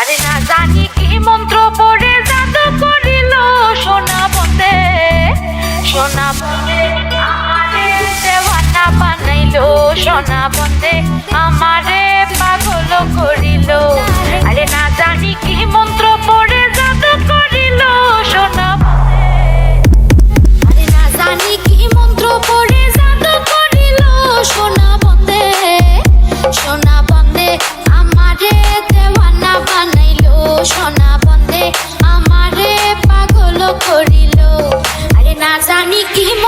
আরে না জানি কি মন্ত্র পড়ে জাদু করিল সোনা বন্দে সোনা বন্দে আমারে দেওয়ানা বানাইলো, সোনা বন্দে আমারে পাগল করিল। আরে না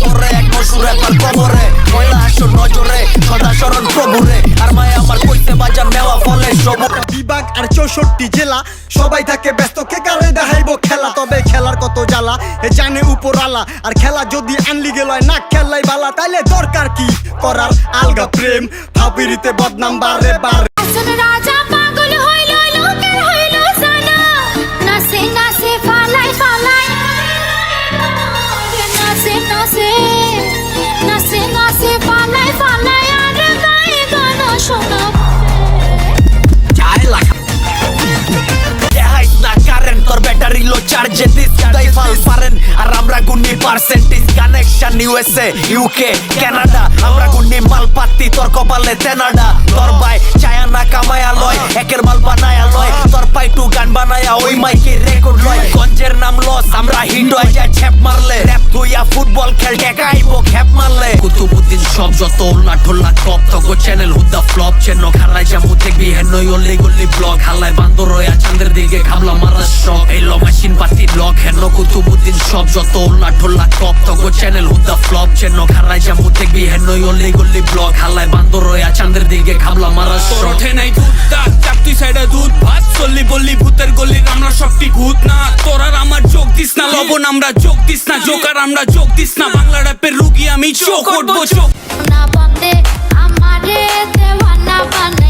খবরে এক মশুরে তার কবরে। ময়লা আসো নজরে, সদা শরণ প্রভুরে। আর মায় আমার কইতে বাজার নেওয়া ফলে সবুজ বিভাগ আর চৌষট্টি জেলা, সবাই থাকে ব্যস্ত, কে কারে দেখাইবো খেলা? তবে খেলার কত জ্বালা, এ জানে উপরালা আর খেলা যদি আনলি গেল, না খেলাই বালা, তাইলে দরকার কি? করার আলগা প্রেম, ভাবিরিতে বদনাম বারে বারে। লো চার্জে দিস তাই ফাল পারেন আর আমরা গুন্নি percentage connection USA UK Canada আমরা গুন্নি মাল পাত্তি তোর কপালে তেনাডা। তোর ভাই চায়া না কামায়া লয় একের মাল বানায়া লয়। তোর পাই টু গান বানায়া ওই মাইকে রেকর্ড লয়। গঞ্জের নাম লস আমরা হিট হয়ে যায় ছ্যাপ মারলে। র‍্যাপ তুইয়া ফুটবল খেল টেকাইবো খ্যাপ মারলে। কুতুবুদ্দিন সব যত উল্লা ঠোল্লা টপ তকো চ্যানেল হুদা ফ্লপ চেন খারাই জামু দেখবি হেনই অলি গলি ব্লগ হালাই বান্দর হয়ে চান্দের দিকে খাবলা মারার শখ। এই ল মেশিন পাতি লক হেন কুতুবুদ্দিন সব যত উল্লা ঠোল্লা টপ তকো চ্যানেল হুদা ফ্লপ চেন খারাই জামু দেখবি হেনই অলি গলি ব্লগ হালাই বান্দর হয়ে চান্দের দিকে খাবলা তোর শখ। ওঠে নাই দুধ দাঁত চাপতি সাইডে দুধ ভাত চল্লি বললি ভূতের গলির আমরা সবটি ভূত না। তোর আর আমার যোগ দিস না লবণ আমরা যোগ দিস না জোকার আমরা যোগ দিস না বাংলা র্যাপের রুগী আমি চোখ উঠবো চোখ সোনা বন্দে আমারে দেওয়ানা বানাইলো